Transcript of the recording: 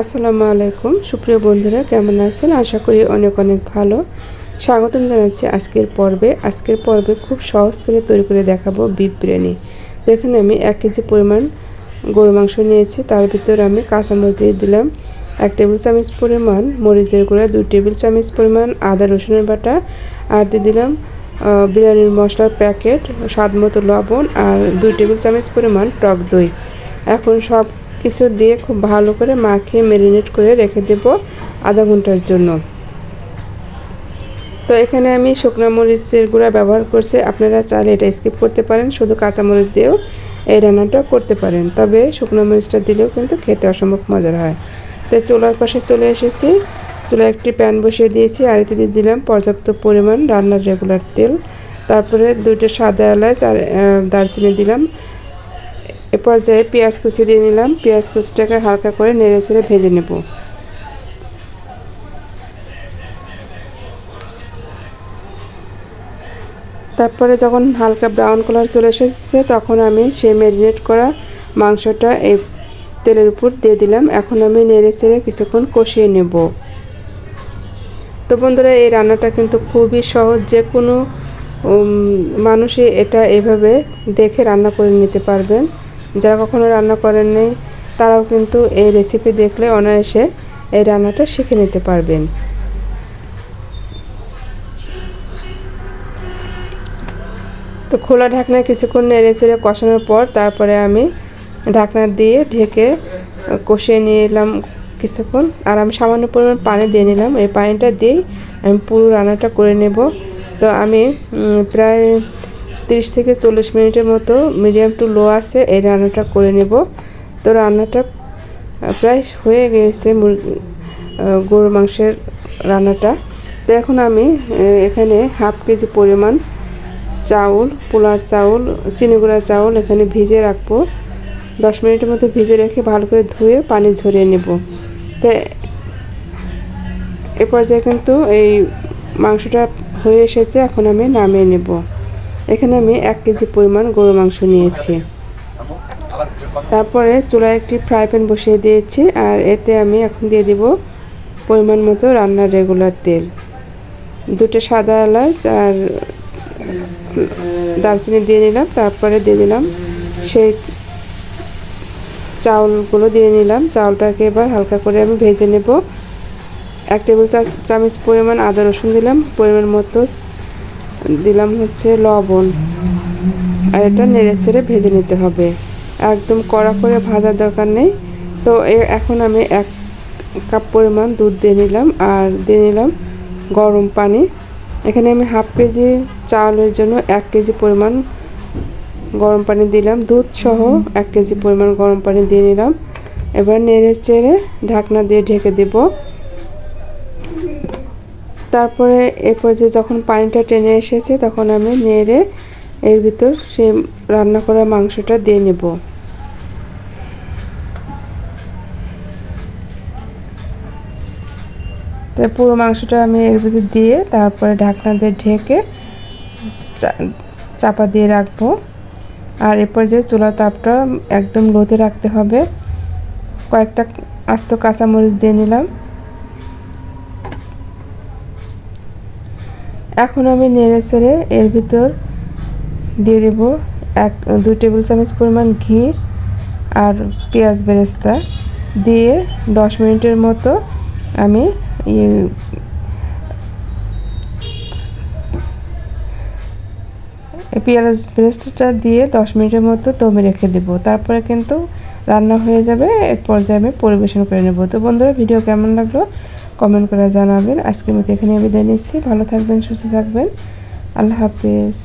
আসসালামু আলাইকুম। সুপ্রিয় বন্ধুরা, কেমন আছেন? আশা করি অনেক অনেক ভালো। স্বাগতম জানাচ্ছি আজকের পর্বে। আজকের পর্বে খুব সহজ করে তৈরি করে দেখাবো বিফ বিরিয়ানি। তো এখানে আমি এক কেজি পরিমাণ গরু মাংস নিয়েছি। তার ভিতর আমি কাঁচামরিচ দিয়ে দিলাম এক টেবিল চামচ পরিমাণ, মরিচের গুঁড়া, দুই টেবিল চামচ পরিমাণ, আদা, রসুনের বাটা আর দিয়ে দিলাম বিরিয়ানির মশলার প্যাকেট স্বাদ মতো লবণ আর দুই টেবিল চামচ পরিমাণ টক দই। এখন সব কিছু দিয়ে খুব ভালো করে মাখিয়ে ম্যারিনেট করে রেখে দেব আধা ঘণ্টার জন্য। তো এখানে আমি শুকনো মরিচের গুঁড়া ব্যবহার করছি। আপনারা চাইলে এটা স্কিপ করতে পারেন, শুধু কাঁচা মরিচ দিয়েও এই রান্নাটা করতে পারেন। তবে শুকনো মরিচটা দিলেও কিন্তু খেতে অসম্ভব মজার হয়। তো চুলার পাশে চলে এসেছি। চুলা একটি প্যান বসিয়ে দিয়েছি। আর এতে দিয়ে দিলাম পর্যাপ্ত পরিমাণ রান্নার রেগুলার তেল। তারপরে দুইটা সাদা এলাচ আর দারচিনি দিলাম। এ পর্যায়ে পেঁয়াজ কুচি দিয়ে নিলাম। পেঁয়াজ কুচিটাকে হালকা করে নেড়ে চেড়ে ভেজে নেব। তারপরে যখন হালকা ব্রাউন কালার চলে এসেছে, তখন আমি সেই ম্যারিনেট করা মাংসটা এই তেলের উপর দিয়ে দিলাম। এখন আমি নেড়ে চেড়ে কিছুক্ষণ কষিয়ে নেব। তো বন্ধুরা, এই রান্নাটা কিন্তু খুবই সহজ। যে কোনো মানুষই এটা এভাবে দেখে রান্না করে নিতে পারবেন। যারা কখনো রান্না করেন নাই, তারাও কিন্তু এই রেসিপি দেখলে অনায়াসে এই রান্নাটা শিখে নিতে পারবেন। তো খোলা ঢাকনায় কিছুক্ষণ নেড়ে চেড়ে কষানোর পর তারপরে আমি ঢাকনা দিয়ে ঢেকে কষিয়ে নিয়ে এলাম কিছুক্ষণ। আর আমি সামান্য পরিমাণ পানি দিয়ে নিলাম। এই পানিটা দিয়েই আমি পুরো রান্নাটা করে নেব। তো আমি প্রায় তিরিশ থেকে চল্লিশ মিনিটের মতো মিডিয়াম টু লো আছে, এই রান্নাটা করে নেব। তো রান্নাটা প্রায় হয়ে গিয়েছে গরুর মাংসের রান্নাটা। তো এখন আমি এখানে হাফ কেজি পরিমাণ চাউল পোলার চাউল, চিনি গুঁড়ার চাউল এখানে ভিজে রাখব। দশ মিনিটের মতো ভিজে রেখে ভালো করে ধুয়ে পানি ঝরিয়ে নেব। তো এ পর্যায়ে কিন্তু এই মাংসটা হয়ে এসেছে, এখন আমি নামিয়ে নেব। এখানে আমি এক কেজি পরিমাণ গরু মাংস নিয়েছি। তারপরে চুলায় একটি ফ্রাই প্যান বসিয়ে দিয়েছি আর এতে আমি এখন দিয়ে দিব পরিমাণ মতো রান্নার রেগুলার তেল। দুটো সাদা এলাচ আর দারচিনি দিয়ে নিলাম, তারপরে দিয়ে দিলাম সেই চাউলগুলো দিয়ে নিলাম। চাউলটাকে এবার হালকা করে আমি ভেজে নেব। এক টেবিল চামচ পরিমাণ আদা রসুন দিলাম, পরিমাণ মতো দিলাম হচ্ছে লবণ। আর এটা নেড়ে ছেড়ে ভেজে নিতে হবে। একদম কড়া করে ভাজার দরকার নেই। তো এখন আমি এক কাপ পরিমাণ দুধ দিয়ে নিলাম আর দিয়ে নিলাম গরম পানি। এখানে আমি হাফ কেজি চাউলের জন্য এক কেজি পরিমাণ গরম পানি দিলাম। দুধ সহ এক কেজি পরিমাণ গরম পানি দিয়ে নিলাম। এবার নেড়ে চেড়ে ঢাকনা দিয়ে ঢেকে দেব। তারপরে এরপর যে যখন পানিটা টেনে এসেছে, তখন আমি নেড়ে এর ভিতর সেই রান্না করা মাংসটা দিয়ে নেব। তো পুরো মাংসটা আমি এর ভিতর দিয়ে তারপরে ঢাকনা দিয়ে ঢেকে চাপা দিয়ে রাখব। আর এরপর যে চুলার তাপটা একদম লোতে রাখতে হবে, কয়েকটা আস্ত কাঁচামরিচ দিয়ে নিলাম। এখন আমি নেড়ে চেড়ে এর ভিতর দিয়ে দেব এক, দুই টেবিল চামচ পরিমাণ ঘি আর পেঁয়াজ বেরেস্তা দিয়ে দশ মিনিটের মতো আমি পেঁয়াজ পেস্টটা দিয়ে দশ মিনিটের মতো দমে রেখে দেব। তারপরে কিন্তু রান্না হয়ে যাবে এর পর্যায়ে আমি পরিবেশন করে নেব। তো বন্ধুরা, ভিডিও কেমন লাগল? কমেন্ট করে জানাবেন। আজকের মতো এখানে বিদায় নিচ্ছি। ভালো থাকবেন সুস্থ থাকবেন। আল্লাহ হাফিজ।